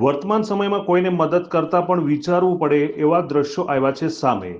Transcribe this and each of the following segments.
વર્તમાન સમયમાં કોઈને મદદ કરતા પણ વિચારવું પડે એવા દ્રશ્યો આવ્યા છે સામે.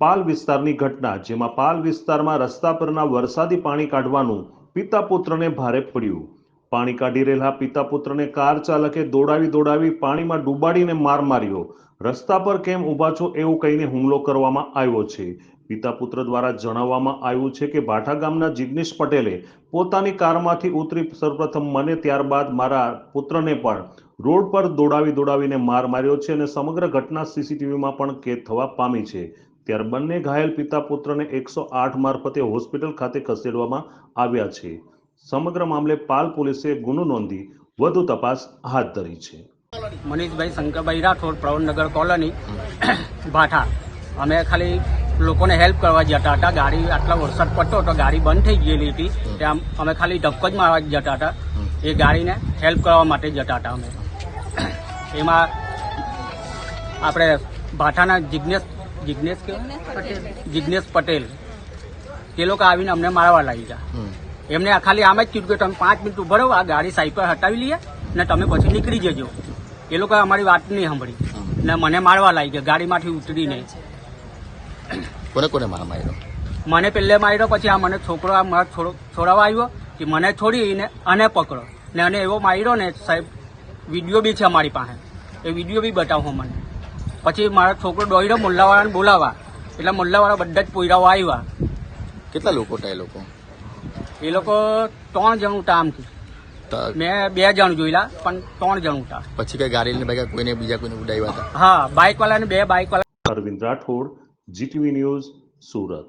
પાલ વિસ્તારની ઘટના, જેમાં પાલ વિસ્તારમાં રસ્તા પરના વરસાદી પાણી કાઢવાનું પિતા પુત્રને ભારે પડ્યું. પાણી કાઢી રહેલા પિતા પુત્રને કાર ચાલકે દોડાવી દોડાવી પાણીમાં ડૂબાડીને માર માર્યો. રસ્તા પર કેમ ઊભા છો એવું કહીને હુમલો કરવામાં આવ્યો છે. પિતા પુત્ર દ્વારા જણાવવામાં આવ્યું છે કે ભાઠા ગામના જિગ્નેશ પટેલે પોતાની કારમાંથી ઉતરી સર્વપ્રથમ મને ત્યારબાદ મારા પુત્રને પણ રોડ પર દોડાવી દોડાવીને માર માર્યો છે અને સમગ્ર ઘટના સીસીટીવીમાં પણ કેદ થવા પામી છે. ત્યારે બંને ઘાયલ પિતા પુત્રને એકસો આઠ મારફતે હોસ્પિટલ ખાતે ખસેડવામાં આવ્યા છે. સમગ્ર મામલે પાલ પોલીસે ગુનો નોંધી વધુ તપાસ હાથ ધરી છે. મનીષભાઈ શંકરભાઈ રાઠોડ પ્રવણનગર કોલોની ભાઠા. અમે ખાલી લોકોને હેલ્પ કરવા જતા હતા. ગાડી આટલા વરસાદ પડતો હતો ગાડી બંધ થઈ ગયેલી હતી. ત્યાં અમે ખાલી ધક્કો જ મારવા જતા હતા. એ ગાડીને હેલ્પ કરવા માટે જતા હતા અમે. એમાં આપણે ભાઠાના જિજ્ઞેશ જિજ્ઞેશ કે? જિજ્ઞેશ પટેલ. તે લોકો આવીને અમને મારવા લાગી ગયા એમને આ ખાલી આમ જ કીધું કે તમે પાંચ મિનિટ ઊભો રહો આ ગાડી સાઈડ પર હટાવી લઈએ ને તમે પછી નીકળી જજો. એ લોકોએ અમારી વાત નહીં સાંભળી. ને મને મારવા લાગી ગયા ગાડીમાંથી ઉતરીને કોને કોને મારા માર્યો? મને પહેલે માર્યો પછી આ મને છોકરો આ મારા છોડો છોડાવવા આવ્યો કે મને છોડીને અને પકડો. ને અને એવો માર્યો ને સાહેબ વીડિયો બી છે અમારી પાસે. એ વીડિયો બી બતાવો મને. પછી મારો છોકરો દોડ્યો મુલ્લાવાળાને બોલાવા એટલે મુલ્લાવાળા બધા જ પોયરાઓ આવ્યા. કેટલા લોકો હતા એ લોકો? એ લોકો ત્રણ જણ ઉતા આમ તો મેં બે જણ જોયેલા પણ ત્રણ જણ ઉતા પછી કઈ ગાડી લઈને ભાગ્યા કોઈને બીજા કોઈને ઉડાવ્યા હતા? હા બાઇક વાળાને બે બાઇક વાળા અરવિંદ રાઠોડ જીટીવી ન્યૂઝ સુરત.